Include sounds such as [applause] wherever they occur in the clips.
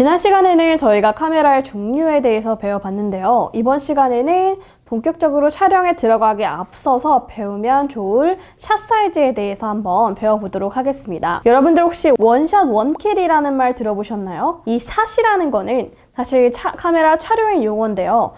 지난 시간에는 저희가 카메라의 종류에 대해서 배워봤는데요. 이번 시간에는 본격적으로 촬영에 들어가기 앞서서 배우면 좋을 샷 사이즈에 대해서 한번 배워보도록 하겠습니다. 여러분들 혹시 원샷 원킬이라는 말 들어보셨나요? 이 샷이라는 거는 사실 차- 카메라 촬영의 용어인데요.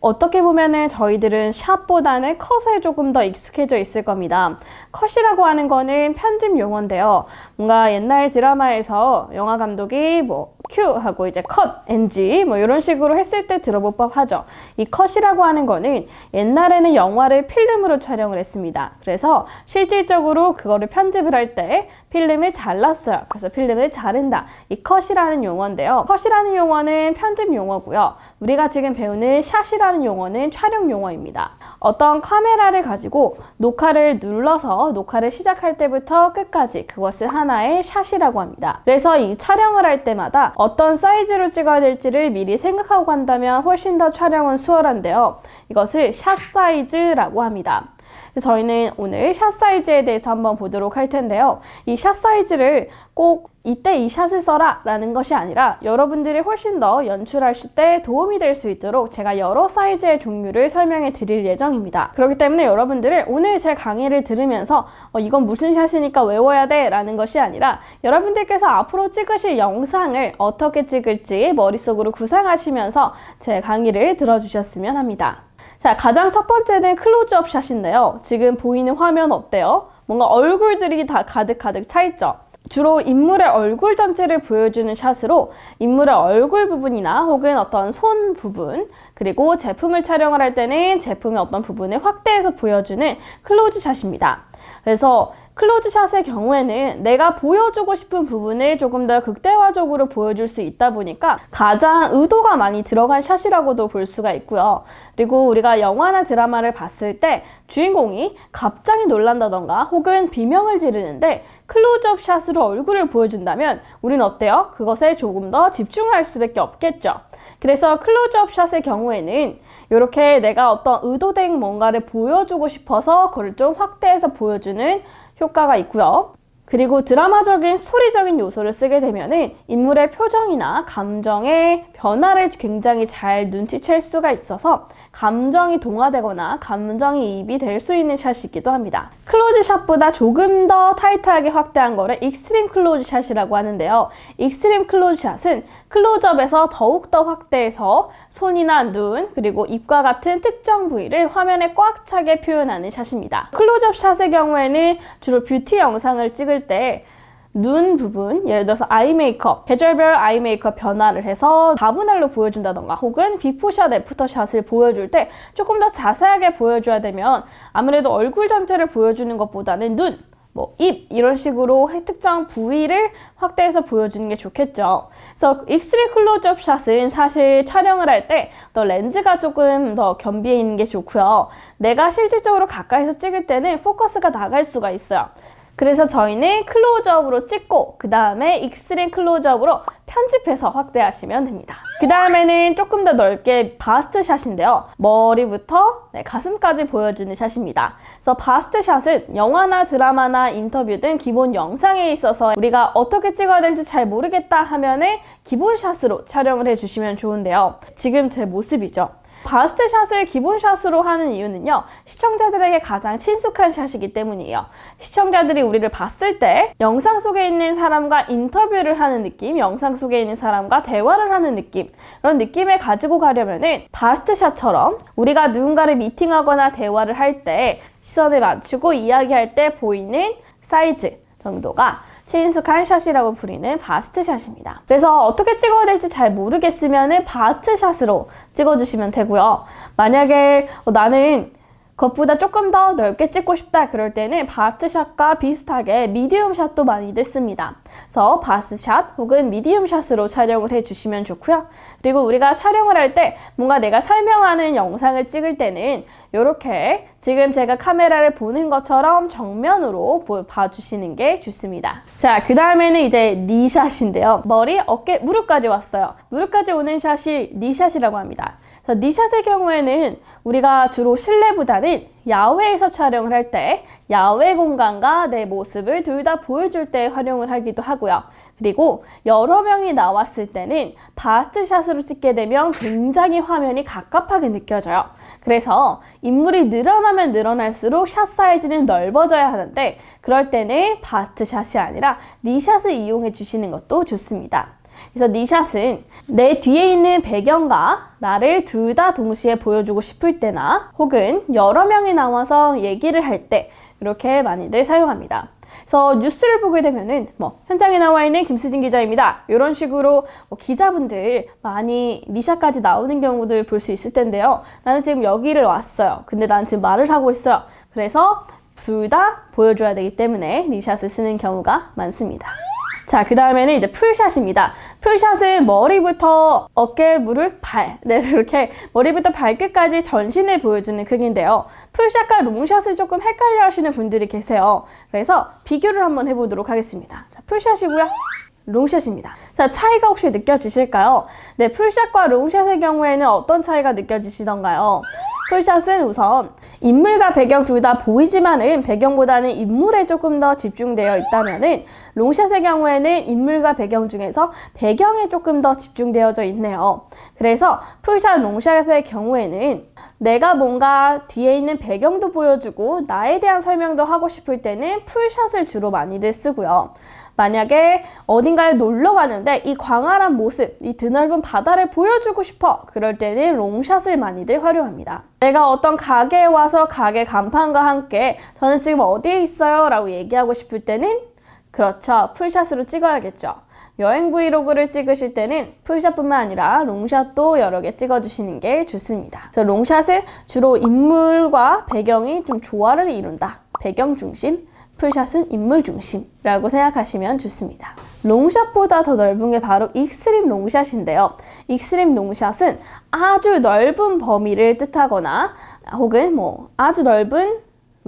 어떻게 보면은 저희들은 샷보다는 컷에 조금 더 익숙해져 있을 겁니다. 컷이라고 하는 거는 편집 용어인데요. 뭔가 옛날 드라마에서 영화 감독이 뭐 큐 하고 이제 컷, NG 뭐 이런 식으로 했을 때 들어볼 법하죠. 이 컷이라고 하는 거는 옛날에는 영화를 필름으로 촬영을 했습니다. 그래서 실질적으로 그거를 편집을 할 때 필름을 잘랐어요. 그래서 필름을 자른다. 이 컷이라는 용어인데요. 컷이라는 용어는 편집 용어고요. 우리가 지금 배우는 샷이라는 용어는 촬영 용어입니다. 어떤 카메라를 가지고 녹화를 눌러서 녹화를 시작할 때부터 끝까지 그것을 하나의 샷이라고 합니다. 그래서 이 촬영을 할 때마다 어떤 사이즈로 찍어야 될지를 미리 생각하고 간다면 훨씬 더 촬영은 수월한데요. 이것을 샷 사이즈라고 합니다. 저희는 오늘 샷 사이즈에 대해서 한번 보도록 할 텐데요. 이 샷 사이즈를 꼭 이때 이 샷을 써라 라는 것이 아니라 여러분들이 훨씬 더 연출하실 때 도움이 될 수 있도록 제가 여러 사이즈의 종류를 설명해 드릴 예정입니다. 그렇기 때문에 여러분들을 오늘 제 강의를 들으면서 어, 이건 무슨 샷이니까 외워야 돼 라는 것이 아니라 여러분들께서 앞으로 찍으실 영상을 어떻게 찍을지 머릿속으로 구상하시면서 제 강의를 들어주셨으면 합니다. 자, 가장 첫 번째는 클로즈업 샷인데요. 지금 보이는 화면 어때요? 뭔가 얼굴들이 다 가득 가득 차 있죠? 주로 인물의 얼굴 전체를 보여주는 샷으로 인물의 얼굴 부분이나 혹은 어떤 손 부분, 그리고 제품을 촬영을 할 때는 제품의 어떤 부분을 확대해서 보여주는 클로즈 샷입니다. 그래서 클로즈 샷의 경우에는 내가 보여주고 싶은 부분을 조금 더 극대화적으로 보여줄 수 있다 보니까 가장 의도가 많이 들어간 샷이라고도 볼 수가 있고요. 그리고 우리가 영화나 드라마를 봤을 때 주인공이 갑자기 놀란다던가 혹은 비명을 지르는데 클로즈업 샷으로 얼굴을 보여준다면 우린 어때요? 그것에 조금 더 집중할 수밖에 없겠죠. 그래서 클로즈업 샷의 경우 에는 이렇게 내가 어떤 의도된 뭔가를 보여주고 싶어서 그걸 좀 확대해서 보여주는 효과가 있고요. 그리고 드라마적인 스토리적인 요소를 쓰게 되면은 인물의 표정이나 감정의 변화를 굉장히 잘 눈치챌 수가 있어서 감정이 동화되거나 감정이 입이 될 수 있는 샷이기도 합니다. 클로즈 샷보다 조금 더 타이트하게 확대한 거를 익스트림 클로즈 샷이라고 하는데요. 익스트림 클로즈 샷은 클로즈업에서 더욱더 확대해서 손이나 눈 그리고 입과 같은 특정 부위를 화면에 꽉 차게 표현하는 샷입니다. 클로즈업 샷의 경우에는 주로 뷰티 영상을 찍을 때눈 부분, 예를 들어서 아이 메이크업, 계절별 아이 메이크업 변화를 해서 다분할로 보여준다던가 혹은 비포샷, 애프터샷을 보여줄 때 조금 더 자세하게 보여줘야 되면 아무래도 얼굴 전체를 보여주는 것보다는 눈, 뭐, 입, 이런 식으로 특정 부위를 확대해서 보여주는 게 좋겠죠. 그래서 익스트림 클로즈업 샷은 사실 촬영을 할 때 더 렌즈가 조금 더 겸비해 있는 게 좋고요. 내가 실질적으로 가까이서 찍을 때는 포커스가 나갈 수가 있어요. 그래서 저희는 클로즈업으로 찍고 그 다음에 익스트림 클로즈업으로 편집해서 확대하시면 됩니다. 그 다음에는 조금 더 넓게 바스트 샷인데요. 머리부터 네, 가슴까지 보여주는 샷입니다. 그래서 바스트 샷은 영화나 드라마나 인터뷰 등 기본 영상에 있어서 우리가 어떻게 찍어야 될지 잘 모르겠다 하면은 기본 샷으로 촬영을 해주시면 좋은데요. 지금 제 모습이죠. 바스트 샷을 기본 샷으로 하는 이유는요, 시청자들에게 가장 친숙한 샷이기 때문이에요. 시청자들이 우리를 봤을 때 영상 속에 있는 사람과 인터뷰를 하는 느낌, 영상 속에 있는 사람과 대화를 하는 느낌, 그런 느낌을 가지고 가려면은 바스트 샷처럼 우리가 누군가를 미팅하거나 대화를 할 때 시선을 맞추고 이야기할 때 보이는 사이즈 정도가 친숙한 샷이라고 부리는 바스트 샷입니다. 그래서 어떻게 찍어야 될지 잘 모르겠으면 바스트 샷으로 찍어주시면 되고요. 만약에 어, 나는 그것보다 조금 더 넓게 찍고 싶다 그럴 때는 바스트 샷과 비슷하게 미디움 샷도 많이들 씁니다. 그래서 바스트 샷 혹은 미디움 샷으로 촬영을 해주시면 좋고요. 그리고 우리가 촬영을 할 때 뭔가 내가 설명하는 영상을 찍을 때는 이렇게 지금 제가 카메라를 보는 것처럼 정면으로 보- 봐주시는 게 좋습니다. 자, 그 다음에는 이제 니샷인데요. 머리, 어깨, 무릎까지 왔어요. 무릎까지 오는 샷이 니샷이라고 합니다. 니샷의 경우에는 우리가 주로 실내보다는 야외에서 촬영을 할 때 야외 공간과 내 모습을 둘 다 보여줄 때 활용을 하기도 하고요. 그리고 여러 명이 나왔을 때는 바스트샷으로 찍게 되면 굉장히 화면이 갑갑하게 느껴져요. 그래서 인물이 늘어나면 늘어날수록 샷 사이즈는 넓어져야 하는데 그럴 때는 바스트샷이 아니라 니샷을 이용해 주시는 것도 좋습니다. 그래서 니샷은 내 뒤에 있는 배경과 나를 둘 다 동시에 보여주고 싶을 때나 혹은 여러 명이 나와서 얘기를 할 때 이렇게 많이들 사용합니다. 그래서 뉴스를 보게 되면은 뭐 현장에 나와 있는 김수진 기자입니다. 이런 식으로 뭐 기자분들 많이 니샷까지 나오는 경우들 볼 수 있을 텐데요. 나는 지금 여기를 왔어요. 근데 나는 지금 말을 하고 있어요. 그래서 둘 다 보여줘야 되기 때문에 니샷을 쓰는 경우가 많습니다. 자, 그 다음에는 이제 풀샷입니다. 풀샷은 머리부터 어깨, 무릎, 발. 네, [laughs] 이렇게 머리부터 발끝까지 전신을 보여주는 크기인데요. 풀샷과 롱샷을 조금 헷갈려 하시는 분들이 계세요. 그래서 비교를 한번 해보도록 하겠습니다. 자, 풀샷이고요. 롱샷입니다. 자, 차이가 혹시 느껴지실까요? 네, 풀샷과 롱샷의 경우에는 어떤 차이가 느껴지시던가요? 풀샷은 우선 인물과 배경 둘 다 보이지만은 배경보다는 인물에 조금 더 집중되어 있다면은 롱샷의 경우에는 인물과 배경 중에서 배경에 조금 더 집중되어져 있네요. 그래서 풀샷, 롱샷의 경우에는 내가 뭔가 뒤에 있는 배경도 보여주고 나에 대한 설명도 하고 싶을 때는 풀샷을 주로 많이들 쓰고요. 만약에 어딘가에 놀러 가는데 이 광활한 모습, 이 드넓은 바다를 보여주고 싶어. 그럴 때는 롱샷을 많이들 활용합니다. 내가 어떤 가게에 와서 가게 간판과 함께 저는 지금 어디에 있어요? 라고 얘기하고 싶을 때는 그렇죠. 풀샷으로 찍어야겠죠. 여행 브이로그를 찍으실 때는 풀샷뿐만 아니라 롱샷도 여러 개 찍어주시는 게 좋습니다. 그래서 롱샷을 주로 인물과 배경이 좀 조화를 이룬다. 배경 중심, 풀샷은 인물 중심이라고 생각하시면 좋습니다. 롱샷보다 더 넓은 게 바로 익스트림 롱샷인데요. 익스트림 롱샷은 아주 넓은 범위를 뜻하거나 혹은 뭐 아주 넓은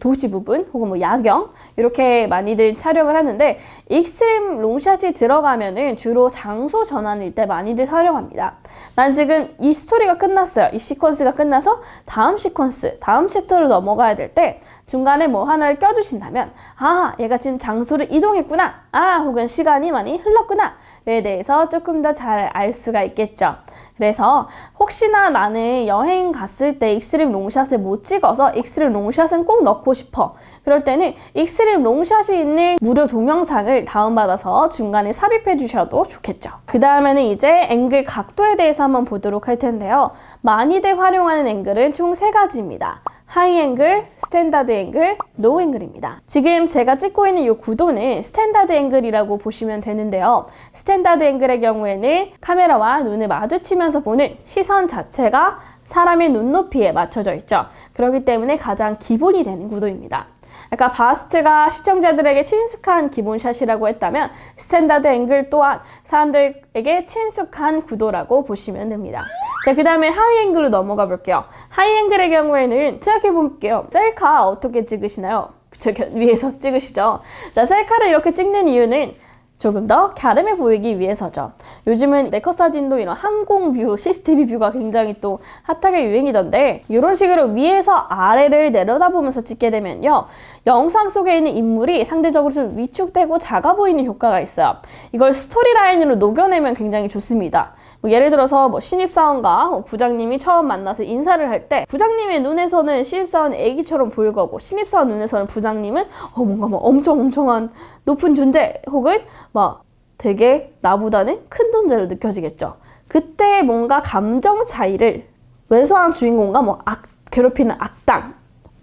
도시 부분 혹은 뭐 야경 이렇게 많이들 촬영을 하는데 익스트림 롱샷이 들어가면은 주로 장소 전환일 때 많이들 사용합니다. 난 지금 이 스토리가 끝났어요. 이 시퀀스가 끝나서 다음 시퀀스, 다음 챕터로 넘어가야 될 때 중간에 뭐 하나를 껴주신다면 아 얘가 지금 장소를 이동했구나 아 혹은 시간이 많이 흘렀구나에 대해서 조금 더 잘 알 수가 있겠죠. 그래서 혹시나 나는 여행 갔을 때 익스트림 롱샷을 못 찍어서 익스트림 롱샷은 꼭 넣고 싶어. 그럴 때는 익스트림 롱샷이 있는 무료 동영상을 다운받아서 중간에 삽입해 주셔도 좋겠죠. 그 다음에는 이제 앵글 각도에 대해서 한번 보도록 할 텐데요. 많이들 활용하는 앵글은 총 세 가지입니다. 하이 앵글, 스탠다드 앵글, 로우 앵글입니다. 지금 제가 찍고 있는 이 구도는 스탠다드 앵글이라고 보시면 되는데요. 스탠다드 앵글의 경우에는 카메라와 눈을 마주치면서 보는 시선 자체가 사람의 눈높이에 맞춰져 있죠. 그렇기 때문에 가장 기본이 되는 구도입니다. 아까 바스트가 시청자들에게 친숙한 기본샷이라고 했다면 스탠다드 앵글 또한 사람들에게 친숙한 구도라고 보시면 됩니다. 자, 그 다음에 하이 앵글로 넘어가 볼게요. 하이 앵글의 경우에는 생각해 볼게요. 셀카 어떻게 찍으시나요? 저 위에서 찍으시죠. 자, 셀카를 이렇게 찍는 이유는 조금 더 갸름해 보이기 위해서죠. 요즘은 네컷 사진도 이런 항공 뷰, CCTV 뷰가 굉장히 또 핫하게 유행이던데 이런 식으로 위에서 아래를 내려다보면서 찍게 되면요. 영상 속에 있는 인물이 상대적으로 좀 위축되고 작아 보이는 효과가 있어요. 이걸 스토리라인으로 녹여내면 굉장히 좋습니다. 뭐 예를 들어서 뭐 신입사원과 뭐 부장님이 처음 만나서 인사를 할 때 부장님의 눈에서는 신입사원 애기처럼 보일 거고 신입사원 눈에서는 부장님은 어 뭔가 뭐 엄청 엄청한 높은 존재 혹은 막 되게 나보다는 큰 존재로 느껴지겠죠. 그때 뭔가 감정 차이를 왜소한 주인공과 뭐 악, 괴롭히는 악당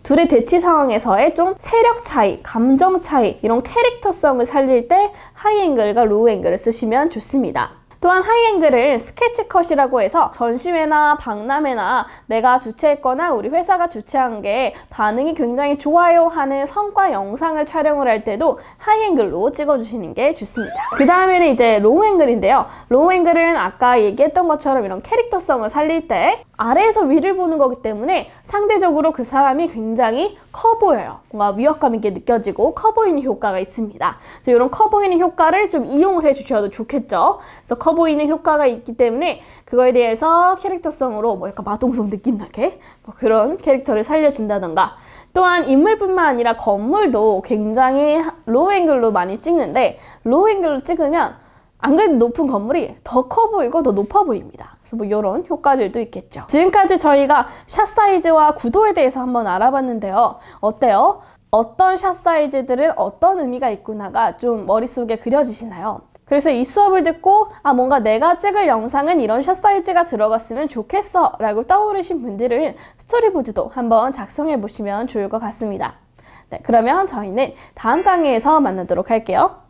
둘의 대치 상황에서의 좀 세력 차이, 감정 차이 이런 캐릭터성을 살릴 때 하이 앵글과 로우 앵글을 쓰시면 좋습니다. 또한 하이앵글은 스케치컷이라고 해서 전시회나 박람회나 내가 주최했거나 우리 회사가 주최한 게 반응이 굉장히 좋아요 하는 성과 영상을 촬영을 할 때도 하이앵글로 찍어주시는 게 좋습니다. 그 다음에는 이제 로우앵글인데요. 로우앵글은 아까 얘기했던 것처럼 이런 캐릭터성을 살릴 때 아래에서 위를 보는 거기 때문에 상대적으로 그 사람이 굉장히 커 보여요. 뭔가 위협감 있게 느껴지고 커 보이는 효과가 있습니다. 그래서 이런 커 보이는 효과를 좀 이용을 해주셔도 좋겠죠. 그래서 커커 보이는 효과가 있기 때문에 그거에 대해서 캐릭터성으로 뭐 약간 마동석 느낌 나게 뭐 그런 캐릭터를 살려준다던가 또한 인물뿐만 아니라 건물도 굉장히 로우 앵글로 많이 찍는데 로우 앵글로 찍으면 안 그래도 높은 건물이 더 커 보이고 더 높아 보입니다. 그래서 뭐 이런 효과들도 있겠죠. 지금까지 저희가 샷 사이즈와 구도에 대해서 한번 알아봤는데요. 어때요? 어떤 샷 사이즈들은 어떤 의미가 있구나가 좀 머릿속에 그려지시나요? 그래서 이 수업을 듣고 아 뭔가 내가 찍을 영상은 이런 샷 사이즈가 들어갔으면 좋겠어 라고 떠오르신 분들은 스토리보드도 한번 작성해 보시면 좋을 것 같습니다. 네, 그러면 저희는 다음 강의에서 만나도록 할게요.